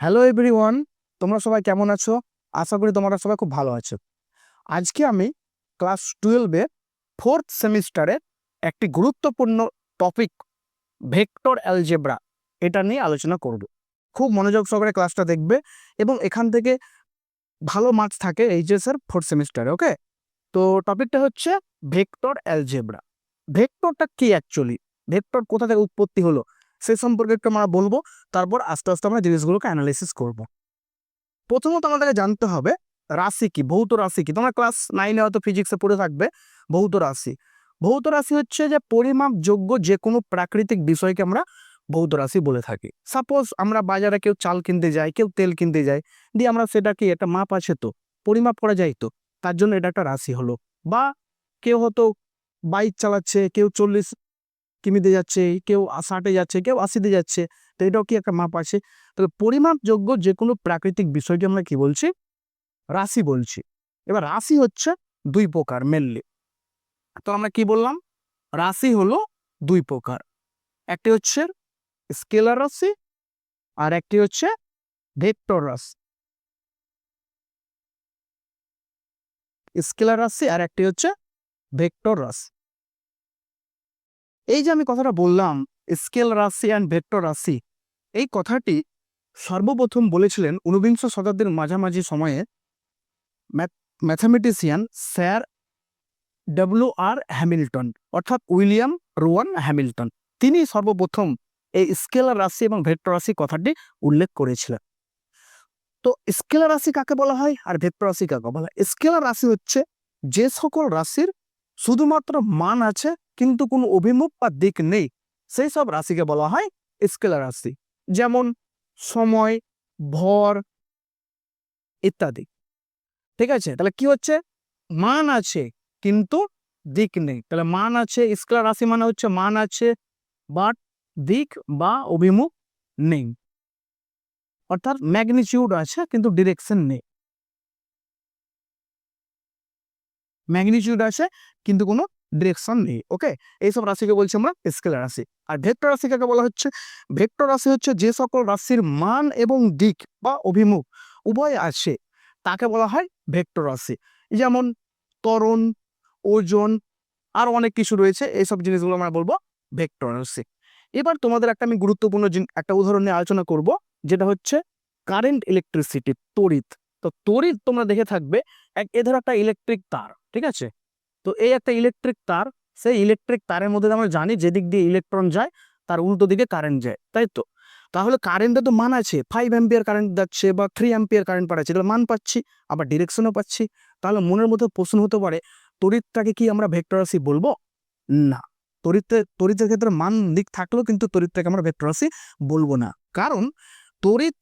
Hello everyone তোমরা সবাই কেমন আছো? আশা করি তোমরা সবাই খুব ভালো আছো। আজকে আমি ক্লাস টুয়েলভে ফোর্থ সেমিস্টারে একটি গুরুত্বপূর্ণ টপিক ভেক্টর অ্যালজেব্রা এটা নিয়ে আলোচনা করব। খুব মনোযোগ সহকারে ক্লাসটা দেখবে এবং এখান থেকে ভালো মার্কস থাকে এইচএসের ফোর্থ সেমিস্টারে ওকে তো টপিকটা হচ্ছে ভেক্টর অ্যালজেব্রা ভেক্টরটা কি অ্যাকচুয়ালি ভেক্টর কোথা থেকে উৎপত্তি হলো? সে সম্পর্কে একটু আমরা বলব। তারপর আস্তে আস্তে আমরা জিনিসগুলোকে অ্যানালাইসিস করব। প্রথমত আমাদেরকে জানতে হবে, রাশি কি? ভৌত রাশি কি? তোমরা ক্লাস নাইনে হয়তো ফিজিক্সে পড়ে থাকবে। ভৌত রাশি। ভৌত রাশি হচ্ছে যে পরিমাপযোগ্য যে কোনো প্রাকৃতিক বিষয়কে আমরা ভৌত রাশি বলে থাকি। সাপোজ আমরা বাজারে কেউ চাল কিনতে যাই, কেউ তেল কিনতে যাই, দিয়ে আমরা সেটা কি একটা মাপ আছে তো, পরিমাপ করা যায় তো, তার জন্য এটা একটা রাশি হলো। বা কেউ হয়তো বাইক চালাচ্ছে, কেউ চল্লিশ কিমিতে যাচ্ছে, কেউ ষাটে যাচ্ছে, কেউ আশিতে যাচ্ছে, তো এটাও কি একটা মাপ আছে? তবে পরিমাপযোগ্য যে কোনো প্রাকৃতিক বিষয়কে আমরা কি বলছি? রাশি বলছি। এবার রাশি হচ্ছে দুই প্রকার মেনলি তো আমরা কি বললাম? রাশি হলো দুই প্রকার। একটি হচ্ছে স্কেলার রাশি আর একটি হচ্ছে ভেক্টর রাশি। স্কেলার রাশি আর একটি হচ্ছে ভেক্টর রাশি। এই যে আমি কথাটা বললাম, স্কেল রাশি অ্যান্ড ভেক্টর রাশি, এই কথাটি সর্বপ্রথম বলেছিলেন ঊনবিংশ শতাব্দীর মাঝামাঝি সময়ে mathematician sir W R Hamilton, অর্থাৎ উইলিয়াম রোয়ান হ্যামিল্টন। তিনি সর্বপ্রথম এই স্কেলার রাশি এবং ভেক্টর রাশি কথাটি উল্লেখ করেছিলেন। তো স্কেলার রাশি কাকে বলা হয় আর ভেক্টর রাশি কাকে বলা হয়? স্কেলার রাশি হচ্ছে যে সকল রাশির শুধুমাত্র মান আছে কিন্তু কোনো অভিমুখ বা দিক নেই। সেই সব রাশিকে বলা হয় স্কেলার রাশি। যেমন সময়, ভর ইত্যাদি। ঠিক আছে? তাহলে কি হচ্ছে? মান আছে, কিন্তু দিক নেই। তাহলে মান আছে, স্কেলার রাশি মানে হচ্ছে মান আছে, বাট দিক বা অভিমুখ নেই। অর্থাৎ ম্যাগনিচিউড আছে, কিন্তু ডিরেকশন নেই। ম্যাগনিচিউড আছে, কিন্তু কোনো ডিরেকশন নেই ওকে এইসব রাশিকে বলছি আমরা স্কেলার রাশি। আর ভেক্টর রাশি কাকে বলা হচ্ছে? ভেক্টর রাশি হচ্ছে যে সকল রাশির মান এবং দিক বা অভিমুখ, উভয় আছে তাকে বলা হয় ভেক্টর রাশি। যেমন ত্বরণ, ওজন, আর অনেক কিছু রয়েছে, এইসব জিনিসগুলো আমরা বলব ভেক্টর রাশি। এবার তোমাদের একটা আমি গুরুত্বপূর্ণ একটা উদাহরণ নিয়ে আলোচনা করব, যেটা হচ্ছে কারেন্ট ইলেকট্রিসিটি তড়িৎ। তো তড়িৎ তোমরা দেখে থাকবে, এক, এ ধরো একটা ইলেকট্রিক তার, ঠিক আছে? তো এই একটা ইলেকট্রিক তার, সেই ইলেকট্রিক তারের মধ্যে আমরা জানি যেদিক দিয়ে ইলেকট্রন যায়, তার উল্টো দিকে কারেন্ট যায়, তাই তো? তাহলে কারেন্টে তো মান আছে ফাইভ অ্যাম্পিয়ার কারেন্ট যাচ্ছে বা থ্রি অ্যাম্পিয়ার কারেন্ট পাঠাচ্ছে, তাহলে মান পাচ্ছি, আবার ডিরেকশনও পাচ্ছি। তাহলে মনের মধ্যে প্রশ্ন হতে পারে, তড়িৎটাকে কি আমরা ভেক্টর রাশি বলব? না, তড়িৎ, তড়িতের ক্ষেত্রে মান দিক থাকলেও কিন্তু তড়িৎটাকে আমরা ভেক্টর রাশি বলব না। কারণ তড়িৎ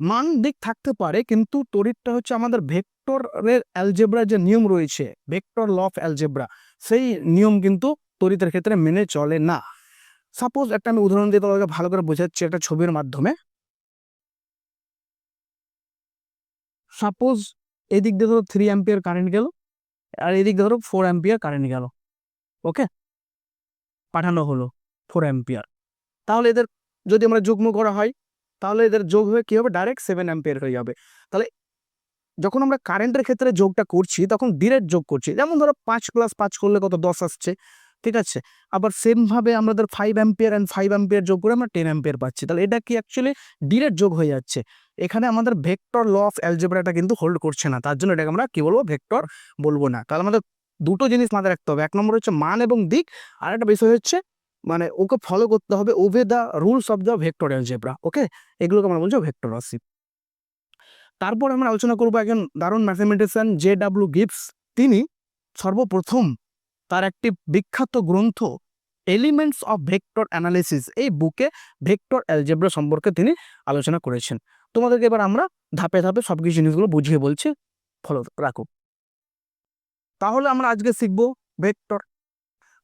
মান দিক থাকতে পারে, কিন্তু তড়িৎটা হচ্ছে আমাদের ভেক্টরের অ্যালজেব্রা যে নিয়ম রয়েছে, ভেক্টর ল অফ অ্যালজেব্রা সেই নিয়ম কিন্তু তড়িতের ক্ষেত্রে মেনে চলে না। সাপোজ একটা আমি উদাহরণ দিয়ে তোমাকে ভালো করে বোঝাচ্ছি একটা ছবির মাধ্যমে। সাপোজ এদিক দিয়ে ধরো থ্রি অ্যাম্পিয়ার কারেন্ট গেল, আর এদিক ধরো ফোর অ্যাম্পিয়ার কারেন্ট গেল ওকে পাঠানো হলো ফোর অ্যাম্পিয়ার তাহলে এদের যদি আমরা যুগ্ম করা হয় তাহলে এদের যোগ হয়ে কি হবে? ডাইরেক্ট সেভেন অ্যাম্পিয়ার হয়ে যাবে। তাহলে যখন আমরা কারেন্টের ক্ষেত্রে যোগটা করছি, তখন ডিরেক্ট যোগ করছি। যেমন ধরো পাঁচ প্লাস পাঁচ করলে কত? দশ আসছে। ঠিক আছে? আবার সেম ভাবে আমাদের five ampere and five ampere যোগ করে আমরা টেন অ্যাম্পিয়ার পাচ্ছি। তাহলে এটা কি অ্যাকচুয়ালি ডিরেক্ট যোগ হয়ে যাচ্ছে? এখানে আমাদের ভেক্টর ল অফ অ্যালজেব্রাটা কিন্তু হোল্ড করছে না। তার জন্য এটাকে আমরা কি বলব? ভেক্টর বলব না। তাহলে আমাদের দুটো জিনিস মাথায় রাখতে হবে। এক নম্বর হচ্ছে মান এবং দিক আর একটা বিষয় হচ্ছে মানে ওকে ফলো করতে হবে obey the rules of the vector algebra okay এগুলোকে আমরা বলছি ভেক্টর রাশি তারপর আমরা আলোচনা করব একজন দারুণ ম্যাথামেটিশিয়ান জে ডাব্লিউ গিবস তিনি সর্বপ্রথম তার একটি বিখ্যাত গ্রন্থ এলিমেন্টস অফ ভেক্টর অ্যানালিসিস এই বুকে ভেক্টর অ্যালজেব্রা সম্পর্কে তিনি আলোচনা করেছেন। তোমাদেরকে এবার আমরা ধাপে ধাপে সব কিছু জিনিসগুলো বুঝিয়ে বলছি। ফলো রাখো। তাহলে আমরা আজকে শিখব ভেক্টর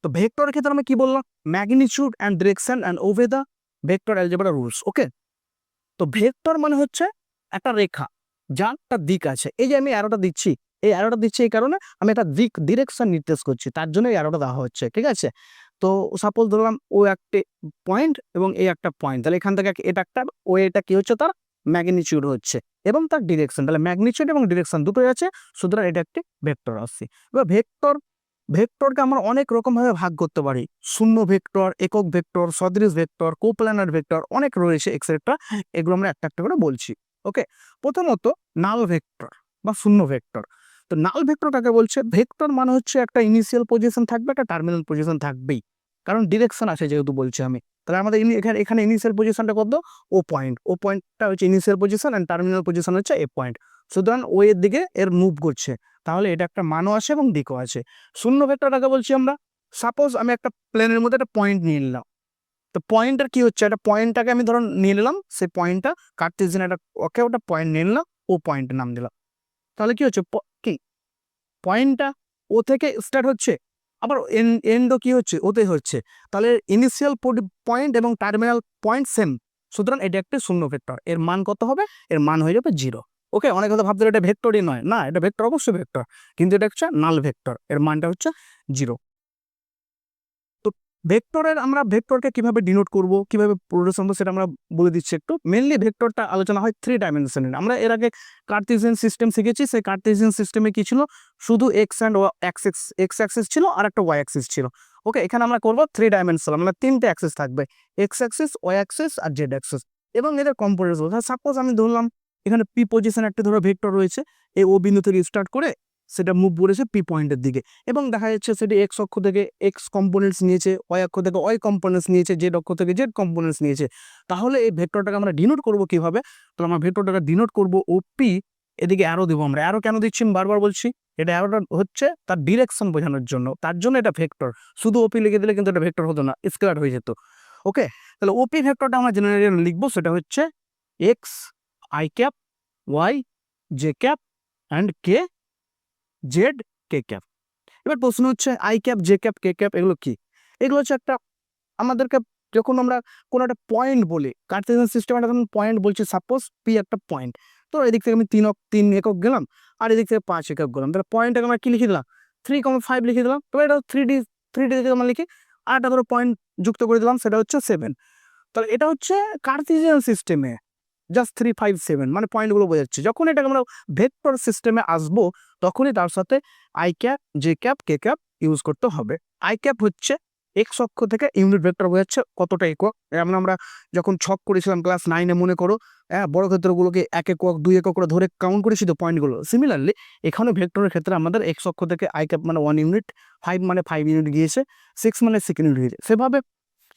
তো ভেক্টরের ক্ষেত্রে আমরা কি বললাম? Magnitude and direction and obey the vector algebra rules okay তো ভেক্টর মানে হচ্ছে একটা রেখা, যার একটা দিক আছে। এই যে আমি অ্যারোটা দিচ্ছি, এই অ্যারোটা দিচ্ছি এই কারণে আমি একটা দিক ডিরেকশন নির্দেশ করছি, তার জন্য এই অ্যারোটা দেওয়া হচ্ছে, ঠিক আছে? তো সাপোজ ধরলাম ও একটি পয়েন্ট এবং এই একটা পয়েন্ট তাহলে এখান থেকে এটা একটা, ও এটা কি হচ্ছে? তার ম্যাগনিচিউড হচ্ছে এবং তার ডিরেকশন তাহলে ম্যাগনিচিউড এবং ডিরেকশন দুটোই আছে, সুতরাং এটা একটি ভেক্টর আসছে। এবার ভেক্টর ভেক্টরকে আমরা অনেক রকমভাবে ভাগ করতে পারি। শূন্য ভেক্টর, একক ভেক্টর, সদৃশ ভেক্টর কোপ্ল্যানার ভেক্টর, অনেক রয়েছে এক্সেট্রা এগুলো আমরা একটা একটা করে বলছি ওকে প্রথমত নাল ভেক্টর বা শূন্য ভেক্টর। তো নাল ভেক্টর কাকে বলছে? ভেক্টর মানে হচ্ছে একটা ইনিশিয়াল পজিশন থাকবে, একটা টার্মিনাল পজিশন থাকবেই। কারণ ডিরেকশন আছে যেহেতু বলছি আমি। তাহলে আমাদের এখানে এখানে ইনিশিয়াল পজিশনটা কত? ও পয়েন্ট ও পয়েন্টটা হচ্ছে initial position and terminal position হচ্ছে এ পয়েন্ট সুতরাং ও এর দিকে এর মুভ করছে। তাহলে এটা একটা মানও আছে এবং দিকও আছে। শূন্য ভেক্টর কাকে বলছি আমরা। সাপোজ আমি একটা প্লেনের মধ্যে একটা পয়েন্ট নিয়ে নিলাম। তো পয়েন্টের কি হচ্ছে? একটা পয়েন্টটাকে আমি ধরুন নিয়ে নিলাম, সেই পয়েন্টটা কার্টেসিয়ান একটা, ওকে ওটা পয়েন্ট নিয়ে নিলাম, ও পয়েন্টের নাম দিলাম। তাহলে কি হচ্ছে? কি? পয়েন্টটা ও থেকে স্টার্ট হচ্ছে, আবার এন্ডও কি হচ্ছে? ওতে হচ্ছে। তাহলে ইনিশিয়াল পয়েন্ট এবং টার্মিনাল পয়েন্ট সেম সুতরাং এটা একটা শূন্য ভেক্টর এর মান কত হবে? এর মান হয়ে যাবে জিরো ওকে, অনেক কথা ভাবতে এটা ভেক্টরই নয়। না, এটা ভেক্টর, অবশ্যই ভেক্টর। কিন্তু এটা হচ্ছে নাল ভেক্টর। এর মানটা হচ্ছে জিরো। তো ভেক্টরের আমরা ভেক্টরকে কীভাবে ডিনোট করব, কীভাবে প্রোগ্রেশন সেটা আমরা বলে দিচ্ছি একটু। মেনলি ভেক্টরটা আলোচনা হয় থ্রি ডাইমেনশনের আমরা এর আগে কার্টেসিয়ান সিস্টেম শিখেছি। সেই কার্টেসিয়ান সিস্টেমে কি ছিল? শুধু x and x x axis ছিল আর একটা ওয়াই অ্যাক্সিস ছিল। ওকে, এখানে আমরা করব থ্রি ডাইমেনশন মানে তিনটে অ্যাক্সিস থাকবে। এক্স অ্যাক্সিস ওয়াই অ্যাক্সিস আর জেড অ্যাক্সিস এবং এদের কম্পোনেন্টস সাপোজ আমি ধরলাম এখানে পি পজিশন একটা ধরো ভেক্টর রয়েছে, এই ও বিন্দু থেকে স্টার্ট করে সেটা মুভ করেছে পি পয়েন্টের দিকে। এবং দেখা যাচ্ছে সেটি এক্স অক্ষ থেকে এক্স কম্পোনেন্টস নিয়েছে ওয়াই অক্ষ থেকে ওয়াই কম্পোনেন্টস নিয়েছে জেড অক্ষ থেকে জেড কম্পোনেন্টস নিয়েছে। তাহলে এই ভেক্টরটাকে আমরা ডিনোট করব কীভাবে? তো আমরা ভেক্টরটাকে ডিনোট করব ও পি এদিকে অ্যারো দেবো আমরা। অ্যারো কেন দিচ্ছি? আমি বারবার বলছি, এটা অ্যারোটা হচ্ছে তার ডিরেকশন বোঝানোর জন্য। তার জন্য এটা ভেক্টর শুধু ওপি লিখে দিলে কিন্তু এটা ভেক্টর হতো না স্কোয়ার হয়ে যেত। ওকে তাহলে ওপি ভেক্টরটা আমরা জেনারেল লিখব, সেটা হচ্ছে x i cap y j cap and k z k cap এবার প্রশ্ন হচ্ছে i cap j cap k cap এগুলো কি? এগুলো হচ্ছে একটা আমাদেরকে যখন আমরা কোনো একটা পয়েন্ট বলি কার্টেসিয়ান সিস্টেম একটা পয়েন্ট বলছি সাপোজ পি একটা পয়েন্ট তো এদিক থেকে আমি তিন তিন একক গেলাম, আর এদিক থেকে পাঁচ একক গেলাম। তাহলে পয়েন্টটাকে আমরা কি লিখে দিলাম? থ্রি কম ফাইভ লিখে দিলাম। তবে এটা থ্রি ডি থ্রি ডি আমরা লিখি, আর একটা ধরো পয়েন্ট যুক্ত করে দিলাম, সেটা হচ্ছে সেভেন তাহলে এটা হচ্ছে কার্টেসিয়ান সিস্টেমে জাস্ট থ্রি ফাইভ সেভেন মানে পয়েন্টগুলো বোঝাচ্ছে। যখন এটাকে আমরা ভেক্টর সিস্টেমে আসব, তখনই তার সাথে i cap j cap k cap use করতে হবে। আই ক্যাপ হচ্ছে এক্স অক্ষ থেকে ইউনিট ভেক্টর বোঝাচ্ছে কতটা একক। যেমন আমরা যখন ছক করেছিলাম ক্লাস নাইনে মনে করো হ্যাঁ বড় ক্ষেত্রগুলোকে এক একক, দুই একক করে ধরে কাউন্ট করেছি তো পয়েন্টগুলো সিমিলারলি এখানে ভেক্টরের ক্ষেত্রে আমাদের এক্স অক্ষ থেকে আই ক্যাপ মানে ওয়ান ইউনিট ফাইভ মানে ফাইভ ইউনিট গিয়েছে সিক্স মানে সিক্স ইউনিট গিয়েছে। সেভাবে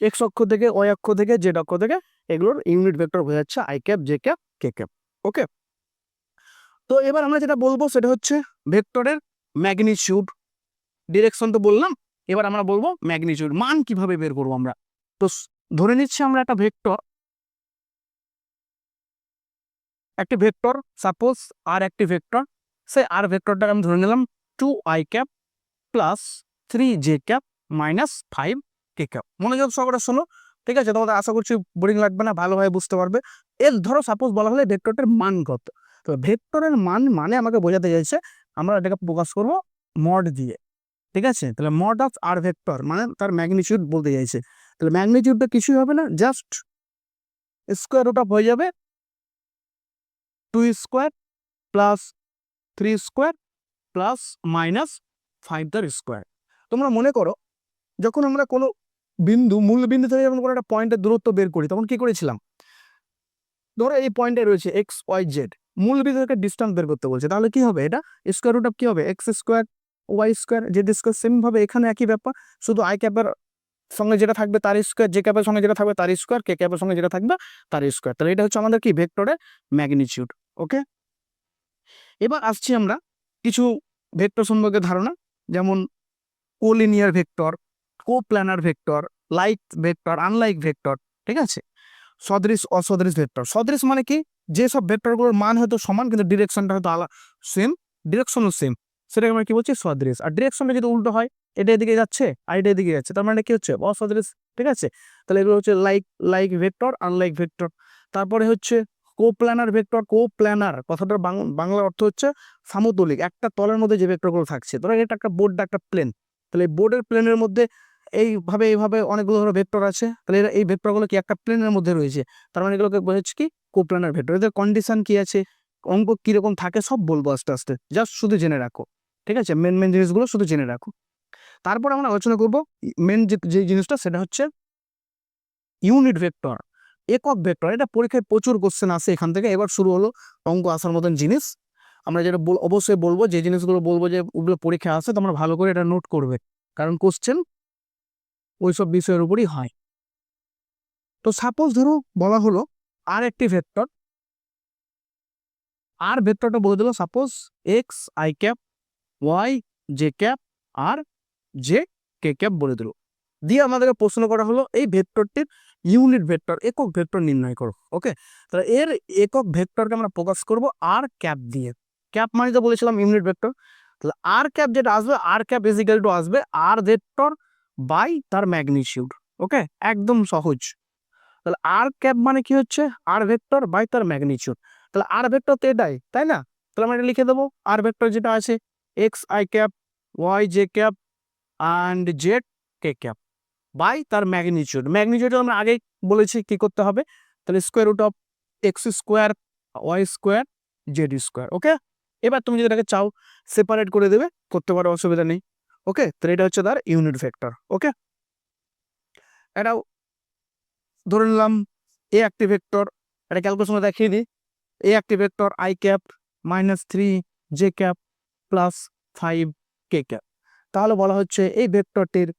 এক্স অক্ষ থেকে ওয়াই অক্ষ থেকে জেড অক্ষ থেকে এগুলোর ইউনিট ভেক্টর বোঝাচ্ছে i cap j cap k cap okay তো এবার আমরা যেটা বলব সেটা হচ্ছে ভেক্টরের ম্যাগনিচিউড। ডিরেকশন তো বললাম, এবার আমরা বলব ম্যাগনিচিউড। মান কীভাবে বের করব আমরা? তো ধরে নিচ্ছি আমরা একটা ভেক্টর, একটি ভেক্টর সাপোজ আর একটি ভেক্টর, সেই আর ভেক্টরটাকে আমি ধরে নিলাম two i cap plus three j cap minus five k cap মনোযোগ সহকারে শোনো, ঠিক আছে? তোমাদের আশা করছি বোরিং লাগবে না, ভালোভাবে বুঝতে পারবে। এর ধরো সাপোজ বলা হলে ভেক্টরটার মান কত? তো ভেক্টরের মান মানে আমাকে বোঝাতে চাইছে, আমরা এটাকে প্রকাশ করব মড দিয়ে। ঠিক আছে? তাহলে মড অফ আর ভেক্টর মানে তার ম্যাগনিচিউড বলতে চাইছে। তাহলে ম্যাগনিচিউডটা কিছুই হবে না জাস্ট স্কোয়ার রুট অফ হয়ে যাবে two square plus three square plus minus five the square তোমরা মনে করো, যখন আমরা কোনো বিন্দু, মূল বিন্দু থেকে যখন কোনো একটা পয়েন্টের দূরত্ব বের করি, তখন কি করেছিলাম? ধরো এই পয়েন্টে রয়েছে এক্স ওয়াই জেড মূল বিন্দু থেকে ডিস্টেন্স বের করতে বলছে। তাহলে কি হবে এটা? স্কোয়ার রুট অফ কি হবে? X square y square z square same ভাবে এখানে একই ব্যাপার, শুধু আই ক্যাপের সঙ্গে যেটা থাকবে তার স্কোয়ার জে ক্যাপের সঙ্গে যেটা থাকবে তার স্কোয়ার কে ক্যাপের সঙ্গে যেটা থাকবে তার স্কোয়ার তাহলে এটা হচ্ছে আমাদের কি? ভেক্টরের ম্যাগনিচিউড ওকে এবার আসছি আমরা কিছু ভেক্টর সম্পর্কে ধারণা, যেমন collinear vector coplanar vector, like vector, unlike vector, ঠিক আছে? সদৃশ, অসদৃশ ভেক্টর। সদৃশ মানে কি? যেসব ভেক্টরগুলোর মান হয়তো সমান, কিন্তু ডিরেকশনটা হয়তো আলাদা সেম ডিরেকশনও সেম সেটাকে আমরা কি বলছি? সদৃশ। আর ডিরেকশনটা যদি উল্টো হয়, এটা এদিকে যাচ্ছে, আর এটা এদিকে যাচ্ছে, তার মানে কি হচ্ছে? অসদৃশ, ঠিক আছে? তাহলে এগুলো হচ্ছে like like vector, unlike vector. তারপরে হচ্ছে coplanar vector coplanar কথাটার বাংলা অর্থ হচ্ছে সামতলিক, একটা তলের মধ্যে যে ভেক্টরগুলো থাকছে। ধরো এটা একটা বোর্ড একটা প্লেন তাহলে বোর্ডের প্লেনের মধ্যে এইভাবে এইভাবে অনেকগুলো ধরো ভেক্টর আছে। তাহলে এরা, এই ভেক্টরগুলো কি একটা প্লেনের মধ্যে রয়েছে? তার মানে এগুলোকে বোঝাচ্ছে কি? কোপ্লানার ভেক্টর এদের কন্ডিশন কি আছে? অঙ্ক কীরকম থাকে সব বলব আস্তে আস্তে। জাস্ট শুধু জেনে রাখো। ঠিক আছে? মেন মেন জিনিসগুলো শুধু জেনে রাখো। তারপর আমরা আলোচনা করব মেন যে যে জিনিসটা, সেটা হচ্ছে ইউনিট ভেক্টর একক ভেক্টর এটা পরীক্ষায় প্রচুর কোশ্চেন আসে এখান থেকে। এবার শুরু হলো অঙ্ক আসার মতন জিনিস। আমরা যেটা অবশ্যই বলব, যে জিনিসগুলো বলব যে, ওগুলো পরীক্ষা আসে, তোমরা ভালো করে এটা নোট করবে। কারণ কোশ্চেন ওইসব বিষয়ের উপরই হয়। তো সাপোজ ধরো বলা হলো আর একটি ভেক্টর। আর ভেক্টরটা বলে দিল suppose x i cap y j cap R J K cap বলে দিল। দিয়ে আমাদেরকে প্রশ্ন করা হলো এই ভেক্টরটির ইউনিট ভেক্টর, একক ভেক্টর নির্ণয় করো ওকে তাহলে এর একক ভেক্টরকে আমরা প্রকাশ করব আর ক্যাপ দিয়ে। ক্যাপ মানে তো বলেছিলাম ইউনিট ভেক্টর। তাহলে আর ক্যাপ যেটা আসবে আর ক্যাপ ইজিক্যাল টু আসবে আর ভেক্টর বাই তার ম্যাগনিটিউড ওকে একদম সহজ। তাহলে আর ক্যাপ মানে কি হচ্ছে? আর ভেক্টর বাই তার ম্যাগনিটিউড তাহলে আর ভেক্টর তো এটাই, তাই না? তাহলে আমরা এটা লিখে দেবো। আর ভেক্টর যেটা আছে X I cap Y J cap and Z K cap by তার ম্যাগনিটিউড ম্যাগনিটিউড আমরা আগেই বলেছি কি করতে হবে। তাহলে square root of x square y square z square okay এবার তুমি যদি এটাকে চাও সেপারেট করে দেবে, করতে পারো, অসুবিধা নেই। ওকে? তাহলে এটা হচ্ছে তার ইউনিট ভেক্টর ওকে? এটাও ধরে নিলাম এ একটি ভেক্টর এটা ক্যালকুলেশনে দেখিয়ে দিই। এ একটি vector i cap minus three j cap plus five k cap তাহলে বলা হচ্ছে এই ভেক্টরটির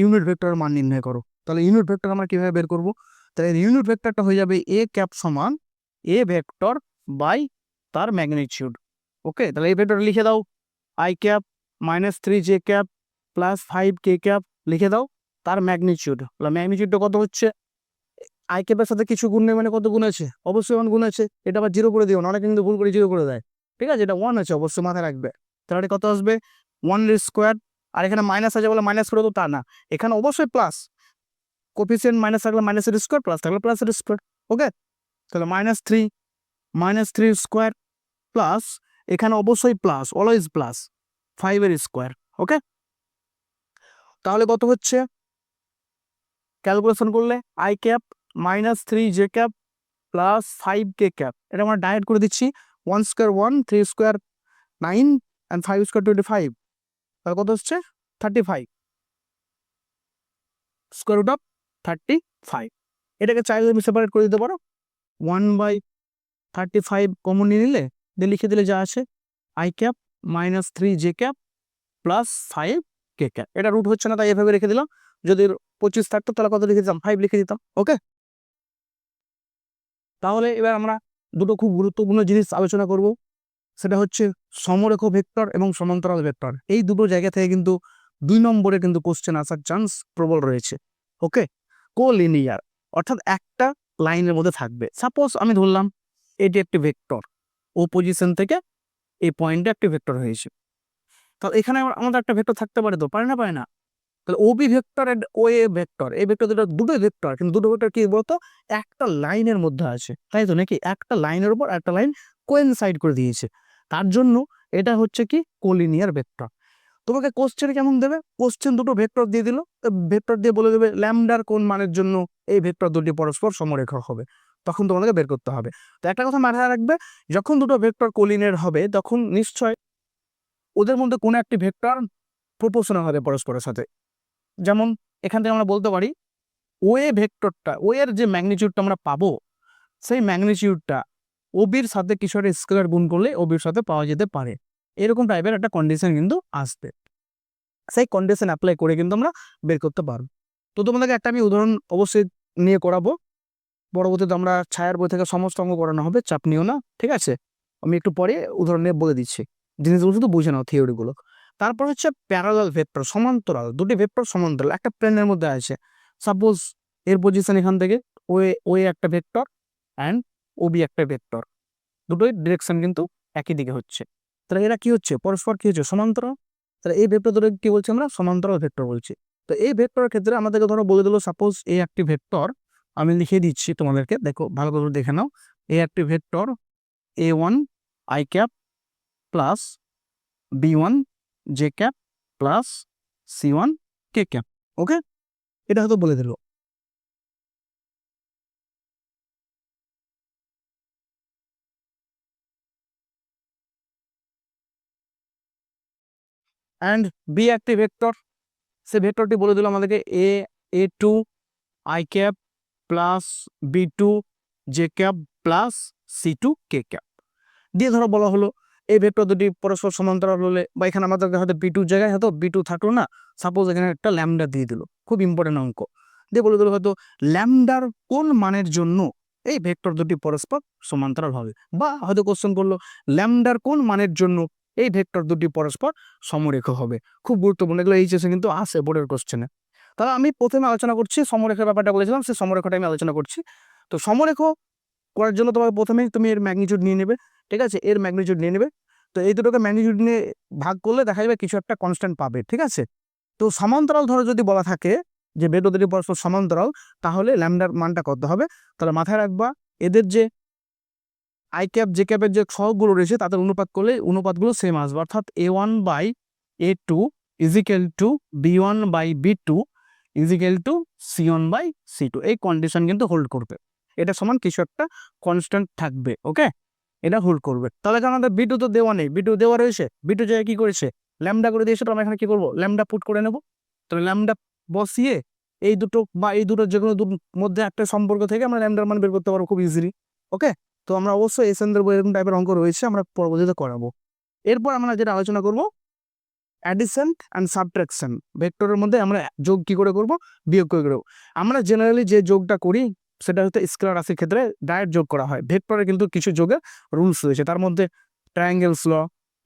ইউনিট ভেক্টরের মান নির্ণয় করো। তাহলে ইউনিট ভেক্টর আমরা কীভাবে বের করব? তাহলে ইউনিট ভেক্টরটা হয়ে যাবে এ ক্যাপ সমান এ ভেক্টর বাই তার ম্যাগনিটিউড ওকে? তাহলে এই ভেক্টর লিখে দাও i cap minus three j cap plus five k cap লিখে দাও, তার ম্যাগনিটিউড তাহলে ম্যাগনিটিউডটা কত হচ্ছে? আই ক্যাপের সাথে কিছু গুণ নেই মানে কত গুণ আছে? অবশ্যই ওয়ান গুণ আছে। এটা আবার জিরো করে দিও না অনেকে কিন্তু ভুল করে জিরো করে দেয়। ঠিক আছে? এটা ওয়ান আছে, অবশ্যই মাথায় রাখবে। তাহলে কত আসবে? ওয়ান স্কোয়ার আর এখানে মাইনাস আছে বলে মাইনাস করে তো তা না। এখানে অবশ্যই প্লাস কোফিসিয়েন্ট মাইনাস থাকলে মাইনাসের স্কোয়ার প্লাস থাকলে প্লাসের স্কোয়ার ওকে তাহলে minus three minus three square plus এখানে অবশ্যই প্লাস অলওয়েজ প্লাস ফাইভের স্কোয়ার ওকে তাহলে কত হচ্ছে? ক্যালকুলেশন করলে i cap minus three j cap plus five k cap এটা আমরা ডাইরেক্ট করে দিচ্ছি one square one three square nine and five square twenty five তাহলে কত হচ্ছে? Thirty five square root of thirty five এটাকে চাইলে তুমি সেপারেট করে দিতে পারো one by thirty five common নিয়ে নিলে দিয়ে লিখে দিলে যা আছে i cap minus three j cap plus five k cap এটা রুট হচ্ছে না, তাই এভাবে রেখে দিলাম। যদি পঁচিশ থাকতো, তাহলে কত লিখে দিতাম? ফাইভ লিখে দিতাম ওকে তাহলে এবার আমরা দুটো খুব গুরুত্বপূর্ণ জিনিস আলোচনা করব। সেটা হচ্ছে সমরেখ ভেক্টর এবং সমান্তরাল ভেক্টর। এই দুটো জায়গা থেকে কিন্তু দুই নম্বরে কিন্তু কোশ্চেন আসার চান্স প্রবল রয়েছে ওকে কো লিনিয়ার অর্থাৎ একটা লাইনের মধ্যে থাকবে। সাপোজ আমি ধরলাম এটি একটি ভেক্টর ও পজিশন থেকে এই পয়েন্টে একটি ভেক্টর হয়েছে। তাহলে এখানে আমাদের একটা ভেক্টর থাকতে পারে তো, পারে না পারে না? তাহলে O B vector and O A vector, এই ভেক্টর দুটো দুটো ভেক্টর, কিন্তু দুটো ভেক্টর কি বলতো? একটা লাইনের মধ্যে আছে, তাই তো নাকি? একটা লাইনের উপর একটা লাইন কোয়েনসাইড করে দিয়েছে। তার জন্য এটা হচ্ছে কি? Collinear vector. তোমাকে কোশ্চেন কেমন দেবে? কোশ্চেন দুটো ভেক্টর দিয়ে দিল ভেক্টর দিয়ে বলে দেবে, ল্যামডার কোন মানের জন্য এই ভেক্টর দুটি পরস্পর সমরেখা হবে। তখন তোমাদেরকে বের করতে হবে। তো একটা কথা মাথায় রাখবে, যখন দুটো ভেক্টর কোলিনের হবে, তখন নিশ্চয় ওদের মধ্যে কোনো একটি ভেক্টর প্রপোর্শনাল হবে পরস্পরের সাথে। যেমন এখান থেকে আমরা বলতে পারি ওয়ে ভেক্টরটা ওয়ের যে ম্যাগনিটিউডটা আমরা পাবো, সেই ম্যাগনিটিউডটা ওবির সাথে একটা স্কেলার গুণ করলে ওবির সাথে পাওয়া যেতে পারে। এরকম টাইপের একটা কন্ডিশন কিন্তু আসবে। সেই কন্ডিশন অ্যাপ্লাই করে কিন্তু আমরা বের করতে পারব। তো তোমাদেরকে একটা আমি উদাহরণ অবশ্যই নিয়ে করাবো। পরবর্তীতে আমরা ছায়ার বই থেকে সমস্ত অঙ্গ করানো হবে, চাপ নিও না, ঠিক আছে? আমি একটু পরে উদাহরণ নিয়ে বলে দিচ্ছি। জিনিসগুলো শুধু বুঝে নাও থিওরিগুলো তারপর হচ্ছে প্যারালাল ভেক্টর সমান্তরাল, দুটি ভেক্টর সমান্তরাল, একটা প্লেনের মধ্যে আছে। সাপোজ এর পজিশন এখান থেকে ওয়ে ওয়ে একটা ভেক্টর অ্যান্ড ওবি একটা ভেক্টর দুটোই ডিরেকশন কিন্তু একই দিকে হচ্ছে। তাহলে এরা কি হচ্ছে? পরস্পর কি হচ্ছে? সমান্তরাল। তাহলে এই ভেক্টর ধরে কি বলছি আমরা? সমান্তরাল ভেক্টর বলছি। তো এই ভেক্টরের ক্ষেত্রে আমাদেরকে ধরো বলে দিল সাপোজ এই একটি ভেক্টর আমি লিখে দিচ্ছি তোমাদেরকে। দেখো, ভালো করে দেখে নাও। এ একটি vector a one i cap plus b one j cap plus c one k cap okay এটা হয়তো বলে দিল। অ্যান্ড বি একটি ভেক্টর সে ভেক্টরটি বলে দিল আমাদেরকে A a two i cap plus b two j cap plus c two k cap. দিয়ে ধরো বলা হলো, এই ভেক্টর দুটি পরস্পর সমান্তরাল হলে, বা এখানে আমাদেরকে হয়তো বি টুর জায়গায় হয়তো বি টু থাকল না সাপোজ এখানে একটা ল্যামডা দিয়ে দিল, খুব ইম্পর্টেন্ট অঙ্ক। দিয়ে বলে দিল হয়তো ল্যামডার কোন মানের জন্য এই ভেক্টর দুটি পরস্পর সমান্তরাল হবে? বা হয়তো কোশ্চেন করল, ল্যামডার কোন মানের জন্য এই ভেক্টর দুটি পরস্পর সমরেখ হবে? খুব গুরুত্বপূর্ণ, এগুলো এইচএসে কিন্তু আসে বোর্ডের কোশ্চেনে তাহলে আমি প্রথমে আলোচনা করছি সমরেখার ব্যাপারটা বলেছিলাম, সেই সমরেখাটা আমি আলোচনা করছি। তো সমরেখ করার জন্য তোমাকে প্রথমে তুমি এর ম্যাগনিটিউড নিয়ে নেবে, ঠিক আছে? এর ম্যাগনিটিউড নিয়ে নেবে। তো এই দুটোকে ম্যাগনিটিউড নিয়ে ভাগ করলে দেখা যাবে কিছু একটা কনস্ট্যান্ট পাবে, ঠিক আছে? তো সমান্তরাল ধরো যদি বলা থাকে যে বেদ পরস্পর সমান্তরাল, তাহলে ল্যামডার মানটা কত হবে? তাহলে মাথায় রাখবা এদের যে আই ক্যাপ জে ক্যাপের যে সহগগুলো রয়েছে, তাদের অনুপাত করলে অনুপাতগুলো সেম আসবে। অর্থাৎ a one by a two equal to b one by b two equal to c one by c two এই কন্ডিশন কিন্তু হোল্ড করবে। এটা সমান কিছু একটা কনস্ট্যান্ট থাকবে ওকে এটা হোল্ড করবে। তাহলে কারণ আমাদের বিটু তো দেওয়া নেই। বিটু দেওয়া রয়েছে। বিটু জায়গায় কি করেছে? ল্যামডা করে দিয়েছে। তো আমরা এখানে কি করব? ল্যামডা পুট করে নেব। তাহলে ল্যামডা বসিয়ে এই দুটো বা এই দুটো যে কোনো মধ্যে একটা সম্পর্ক থেকে আমরা ল্যামডার মান বের করতে পারব খুব ইজিলি ওকে তো আমরা অবশ্যই এসেন্দ্র বই এরকম টাইপের অঙ্ক রয়েছে, আমরা পরবর্তীতে করাবো। এরপর আমরা যেটা আলোচনা করব অ্যাডিশন অ্যান্ড সাবট্রাকশন ভেক্টরের মধ্যে আমরা যোগ কি করে করব? বিয়োগ করে করব। আমরা জেনারেলি যে যোগটা করি, সেটা হচ্ছে স্কেলার রাশির ক্ষেত্রে ডায়েট যোগ করা হয়। ভেক্টরে কিন্তু কিছু যোগের রুলস রয়েছে। তার মধ্যে ট্রায়াঙ্গেলস ল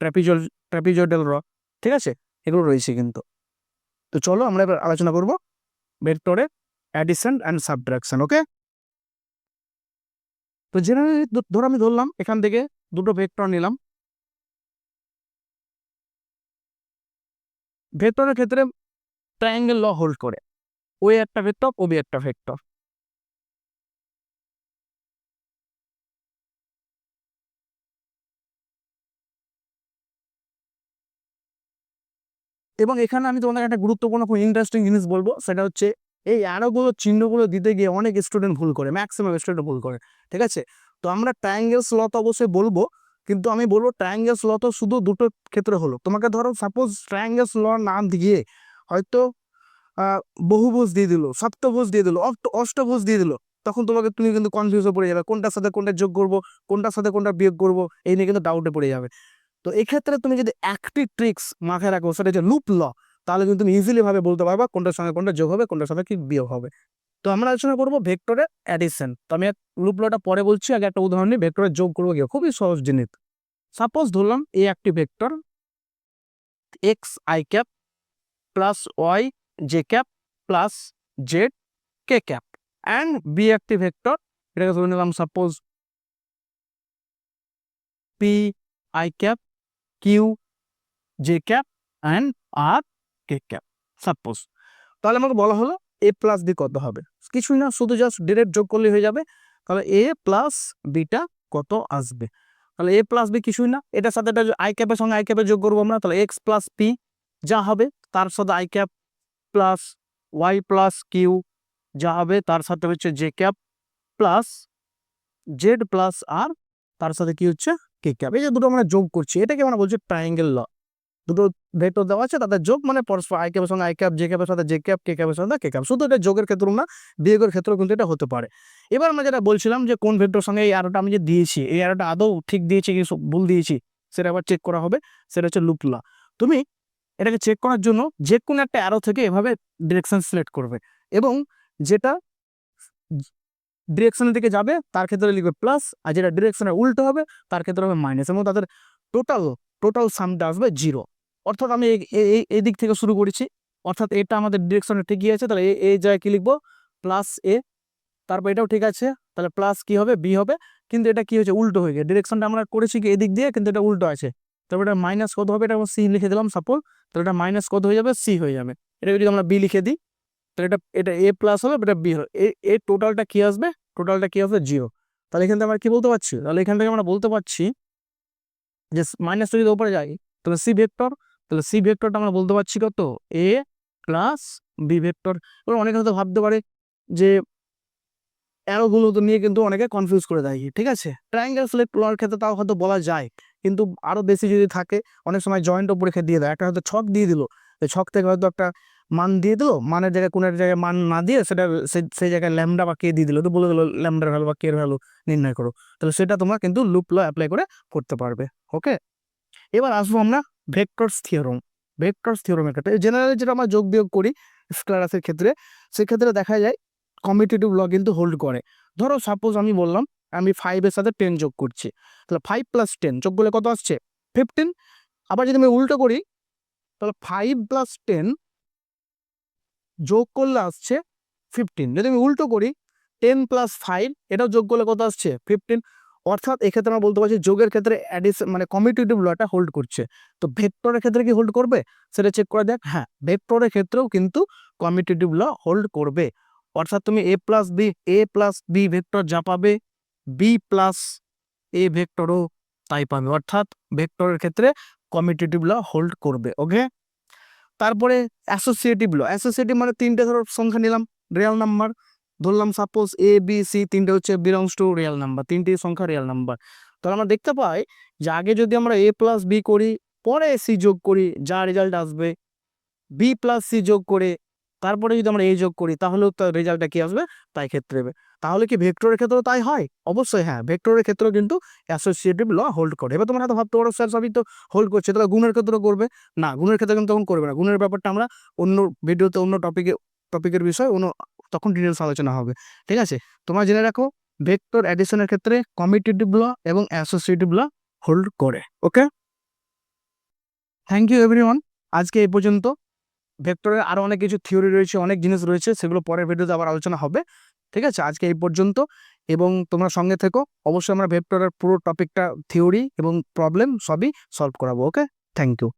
ট্র্যাপিজল ট্র্যাপিজয়েডাল র, ঠিক আছে? এগুলো রয়েছে কিন্তু। তো চলো আমরা এবার আলোচনা করব ভেক্টরে অ্যাডিশন অ্যান্ড সাবট্রাকশন ওকে তো জেনারেলি ধরো আমি ধরলাম, এখান থেকে দুটো ভেক্টর নিলাম। ভেক্টরের ক্ষেত্রে ট্রায়াঙ্গেল ল হোল্ড করে। ও একটা ভেক্টর ও বি একটা ভেক্টর এবং এখানে আমি তোমাদের একটা গুরুত্বপূর্ণ খুব ইন্টারেস্টিং জিনিস বলব, সেটা হচ্ছে এই আরোগুলো চিহ্নগুলো দিতে গিয়ে অনেক স্টুডেন্ট ভুল করে ম্যাক্সিমাম স্টুডেন্ট ভুল করে, ঠিক আছে? তো আমরা ট্রায়াঙ্গেলস ল তো অবশ্যই বলব কিন্তু আমি বলব ট্রায়াঙ্গেলস ল তো শুধু দুটো ক্ষেত্রে হলো। তোমাকে ধরো সাপোজ ট্রায়াঙ্গেলস ল না দিয়ে হয়তো বহুভুজ দিয়ে দিল, সপ্তভুজ দিয়ে দিল অষ্টভুজ দিয়ে দিল, তখন তোমাকে তুমি কিন্তু কনফিউজে পড়ে যাবে, কোনটার সাথে কোনটা যোগ করব, কোনটার সাথে কোনটা বিয়োগ করব, এই নিয়ে কিন্তু ডাউটে পড়ে যাবে। তো এক্ষেত্রে তুমি যদি একটি ট্রিক্স মাথায় রাখো, সেটা হচ্ছে লুপ ল তাহলে কিন্তু তুমি ইজিলি ভাবে বলতে পারবা কোনটার সঙ্গে কোনটা যোগ হবে, কোনটার সঙ্গে কি বিয়োগ হবে। তো আমরা আলোচনা করব ভেক্টরের অ্যাডিশন। তো আমি লুপ লটা পরে বলছি, আগে একটা উদাহরণ নিয়ে ভেক্টরের যোগ করব গিয়ে। খুবই সহজ জিনিস। সাপোজ ধরলাম এই একটি vector x i cap plus y j cap plus z k cap and B একটি ভেক্টর, এটাকে ধরে নিলাম suppose p i cap q j cap and r k cap suppose তাহলে আমাকে বলা হলো এ প্লাস বি কত হবে? কিছুই না, শুধু জাস্ট ডিরেক্ট যোগ করলে হয়ে যাবে। তাহলে এ প্লাস বিটা কত আসবে? তাহলে এ প্লাস বি কিছুই না, এটার সাথে এটা আই ক্যাপের সঙ্গে আই ক্যাপে যোগ করব আমরা, তাহলে এক্স প্লাস পি যা হবে, তার সাথে i cap plus y plus q যা হবে, তার সাথে হচ্ছে j cap plus z plus r তার সাথে কি হচ্ছে কে ক্যাপ এই যে দুটো আমরা যোগ করছি, এটাকে আমরা বলছি ট্রায়াঙ্গেল ল দুটো ভেক্টর দেওয়া আছে, তাদের যোগ মানে পরস্পর আই ক্যাপের সঙ্গে আই ক্যাপ জে ক্যাপের সাথে জে ক্যাপ কে ক্যাপের সাথে কে ক্যাপ শুধু এটা যোগের ক্ষেত্রেও না, বিয়োগের ক্ষেত্রেও কিন্তু এটা হতে পারে। এবার আমরা যেটা বলছিলাম যে কোন ভেক্টর সঙ্গে এই অ্যারোটা আমি যে দিয়েছি, এই আরোটা আদৌ ঠিক দিয়েছি কি ভুল দিয়েছি, সেটা আবার চেক করা হবে, সেটা হচ্ছে লুপলা তুমি এটাকে চেক করার জন্য যে কোনো একটা অ্যারো থেকে এভাবে ডিরেকশন সিলেক্ট করবে এবং যেটা ডিরেকশনের দিকে যাবে, তার ক্ষেত্রে লিখবে প্লাস আর যেটা ডিরেকশনের উল্টো হবে, তার ক্ষেত্রে হবে মাইনাস এবং তাদের টোটাল টোটাল সামটা আসবে জিরো অর্থাৎ আমি এই দিক থেকে শুরু করেছি। অর্থাৎ এটা আমাদের ডিরেকশনে ঠিকই আছে, তাহলে এই জায়গায় কি লিখব? প্লাস এ তারপর এটাও ঠিক আছে, তাহলে প্লাস কি হবে? বি হবে। কিন্তু এটা কি হয়েছে? উল্টো হয়ে গেছে। ডিরেকশনটা আমরা করেছি কি এদিক দিয়ে? কিন্তু এটা উল্টো আছে। তারপর এটা মাইনাস কত হবে? এটা সি লিখে দিলাম সাপোজ তাহলে এটা মাইনাস কত হয়ে যাবে? সি হয়ে যাবে। এটা যদি আমরা বি লিখে দিই, তাহলে এটা এটা এ প্লাস হবে, এটা বি হবে। এ টোটালটা কি আসবে? টোটালটা কি হবে জিরো তাহলে এখান থেকে আমরা কি বলতে পারছি? তাহলে এখান থেকে আমরা বলতে পারছি যে মাইনাস যদি ওপরে যাই, তাহলে সি ভেক্টর তাহলে সি ভেক্টরটা আমরা বলতে পারছি কত? A plus B vector. এবার অনেকে হয়তো ভাবতে পারে যে অ্যারোগুলো তো নিয়ে কিন্তু অনেকে কনফিউজ করে দেয়, ঠিক আছে? ট্রায়াঙ্গেল সিলেক্ট করার ক্ষেত্রে তাও হয়তো বলা যায়, কিন্তু আরও বেশি যদি থাকে, অনেক সময় জয়েন্ট পরীক্ষা দিয়ে দেয়। একটা হয়তো ছক দিয়ে দিল ছক থেকে হয়তো একটা মান দিয়ে দিল, মানের জায়গায় কোনো একটা জায়গায় মান না দিয়ে সেটা সেই জায়গায় ল্যামডা বা কে দিয়ে দিল, তো বলে দিল ল্যামডার ভ্যালু বা কের ভ্যালু নির্ণয় করো। তাহলে সেটা তোমরা কিন্তু লুপ ল অ্যাপ্লাই করে করতে পারবে ওকে এবার আসব আমরা ভেক্টরস থিওরম ভেক্টরস থিওরমের ক্ষেত্রে জেনারেলি যেটা আমরা যোগ বিয়োগ করি স্ক্লারাসের ক্ষেত্রে, সেক্ষেত্রে দেখা যায় কমিটিটিভ ল কিন্তু হোল্ড করে। ধরো সাপোজ আমি বললাম, আমি ফাইভের সাথে টেন যোগ করছি। তাহলে ফাইভ প্লাস টেন যোগ করলে কত আসছে? ফিফটিন আবার যদি আমি উল্টো করি, তাহলে ফাইভ প্লাস টেন যোগ করলে আসছে ফিফটিন যদি আমি উল্টো করি টেন প্লাস ফাইভ এটাও যোগ করলে কত আসছে? ফিফটিন অর্থাৎ এক্ষেত্রে আমরা বলতে পারছি যোগের ক্ষেত্রে মানে কমিটিটিভ লটা হোল্ড করছে। তো ভেক্টরের ক্ষেত্রে কি হোল্ড করবে? সেটা চেক করে দেখ হ্যাঁ ভেক্টরের ক্ষেত্রেও কিন্তু কমিটিটিভ ল হোল্ড করবে। অর্থাৎ তুমি A plus B A plus B vector যা পাবে বি প্লাস এ ভেক্টরও তাই পাবে। অর্থাৎ ভেক্টরের ক্ষেত্রে কমিটিটিভ ল হোল্ড করবে ওকে তারপরে অ্যাসোসিয়েটিভ ল অ্যাসোসিয়েটিভ মানে তিনটে ধরো সংখ্যা নিলাম রিয়েল নাম্বার ধরলাম সাপোজ এ বি সি তিনটে হচ্ছে বিলংস টু রিয়েল নাম্বার তিনটি সংখ্যা রিয়েল নাম্বার তাহলে আমরা দেখতে পাই যে আগে যদি আমরা এ প্লাস বি করি, পরে সি যোগ করি, যা রেজাল্ট আসবে বি প্লাস সি যোগ করে, তারপরে যদি আমরা এ যোগ করি, তাহলেও তার রেজাল্টটা কি আসবে? তাই ক্ষেত্রে হবে। তাহলে কি ভেক্টরের ক্ষেত্রেও তাই হয়? অবশ্যই হ্যাঁ ভেক্টরের ক্ষেত্রেও কিন্তু অ্যাসোসিয়েটিভ ল হোল্ড করে। এবার তোমরা হয়তো ভাবতে পারো, স্যার, সবই তো হোল্ড করছে। তাহলে গুণের ক্ষেত্রেও করবে। না, গুণের ক্ষেত্রে কিন্তু তখন করবে না। গুণের ব্যাপারটা আমরা অন্য ভিডিওতে অন্য টপিকে টপিকের বিষয় অন্য তখন ডিটেলস আলোচনা হবে। ঠিক আছে? তোমরা জেনে রাখো ভেক্টর অ্যাডিশনের ক্ষেত্রে কমিটিটিভ ল এবং অ্যাসোসিয়েটিভ ল হোল্ড করে ওকে থ্যাংক ইউ এভরিওয়ান আজকে এই পর্যন্ত। ভেক্টরের আরও অনেক কিছু থিওরি রয়েছে, অনেক জিনিস রয়েছে, সেগুলো পরের ভিডিওতে আবার আলোচনা হবে। ঠিক আছে? আজকে এই পর্যন্ত। এবং তোমরা সঙ্গে থেকো। অবশ্যই আমরা ভেক্টরের পুরো টপিকটা থিওরি এবং প্রবলেম সবই সলভ করাবো ওকে থ্যাংক ইউ